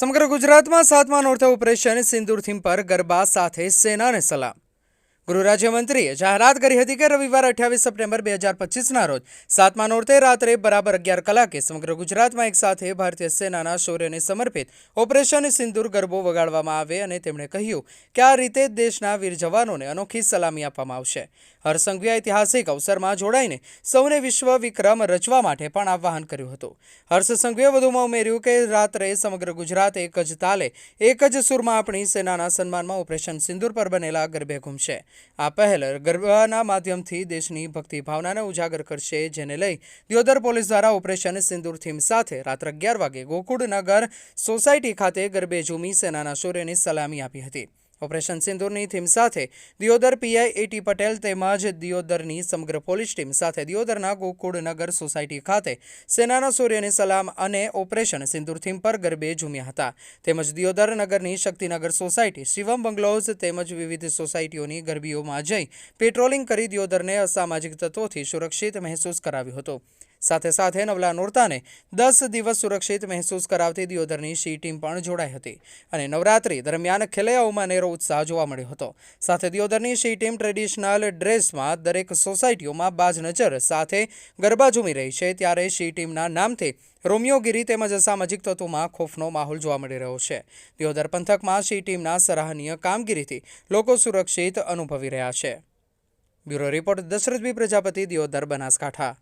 સમગ્ર ગુજરાતમાં સાતમા નોર્થ ઓપરેશન સિંદૂર થીમ પર ગરબા સાથે સેનાને સલામ. ગૃહ રાજ્યમંત્રીએ જાહેરાત કરી હતી કે રવિવાર અઠ્યાવીસ સપ્ટેમ્બર બે હજાર પચીસના રોજ સાતમા નોરતે રાત્રે બરાબર અગિયાર કલાકે સમગ્ર ગુજરાતમાં એક સાથે ભારતીય સેનાના શૌર્યને સમર્પિત ઓપરેશન સિંદૂર ગરબો વગાડવામાં આવે અને તેમણે કહ્યું કે આ રીતે દેશના વીર જવાનોને અનોખી સલામી આપવામાં આવશે. હરસંઘવીએ ઐતિહાસિક અવસરમાં જોડાઈને સૌને વિશ્વ વિક્રમ રચવા માટે પણ આહ્વાન કર્યું હતું. હર્ષ સંઘવીએ વધુમાં ઉમેર્યું કે રાત્રે સમગ્ર ગુજરાત એક જ તાલે, એક જ સુરમાં આપણી સેનાના સન્માનમાં ઓપરેશન સિંદૂર પર બનેલા ગરબે ઘૂમશે. આ પહેલ ગરબાના માધ્યમથી દેશની ભક્તિ ભાવનાને ઉજાગર કરશે, જેને લઈ દિયોદર પોલીસ દ્વારા ઓપરેશન સિંદૂર થીમ સાથે રાત્રે અગિયાર વાગે ગોકુળનગર સોસાયટી ખાતે ગરબે ઝૂમી સેનાના શૌર્યની સલામી આપી હતી. ઓપરેશન સિંદૂરની થીમ સાથે દિયોદર પીઆઈ એટી પટેલ તેમજ દિયોદરની સમગ્ર પોલીસ ટીમ સાથે દિયોદરના ગોકુળનગર સોસાયટી ખાતે સેનાના સૂર્યની સલામ અને ઓપરેશન સિંદૂર થીમ પર ગરબે ઝૂમ્યા હતા. તેમજ દિયોદર નગરની શક્તિનગર સોસાયટી, શિવમ બંગલોઝ તેમજ વિવિધ સોસાયટીઓની ગરબીઓમાં જઈ પેટ્રોલિંગ કરી દિયોદરને અસામાજિક તત્વોથી સુરક્ષિત મહેસૂસ કરાવ્યું હતું. સાથે સાથે નવલા નોરતાને દસ દિવસ સુરક્ષિત મહેસૂસ કરાવતી દિયોદરની સી ટીમ પણ જોડાઈ હતી અને નવરાત્રી દરમિયાન ખેલૈયાઓમાં નેરો ઉત્સાહ જોવા મળ્યો હતો. સાથે દિયોદરની સી ટીમ ટ્રેડિશનલ ડ્રેસમાં દરેક સોસાયટીઓમાં બાજ નજર સાથે ગરબા ઝૂમી રહી છે ત્યારે સી ટીમના નામથી રોમિયોગીરી તેમજ સામાજિક તત્વોમાં ખોફનો માહોલ જોવા મળી રહ્યો છે. દિયોદર પંથકમાં સી ટીમના સરાહનીય કામગીરીથી લોકો સુરક્ષિત અનુભવી રહ્યા છે. બ્યુરો રિપોર્ટ દશરથબી પ્રજાપતિ, દિયોદર બનાસકાંઠા.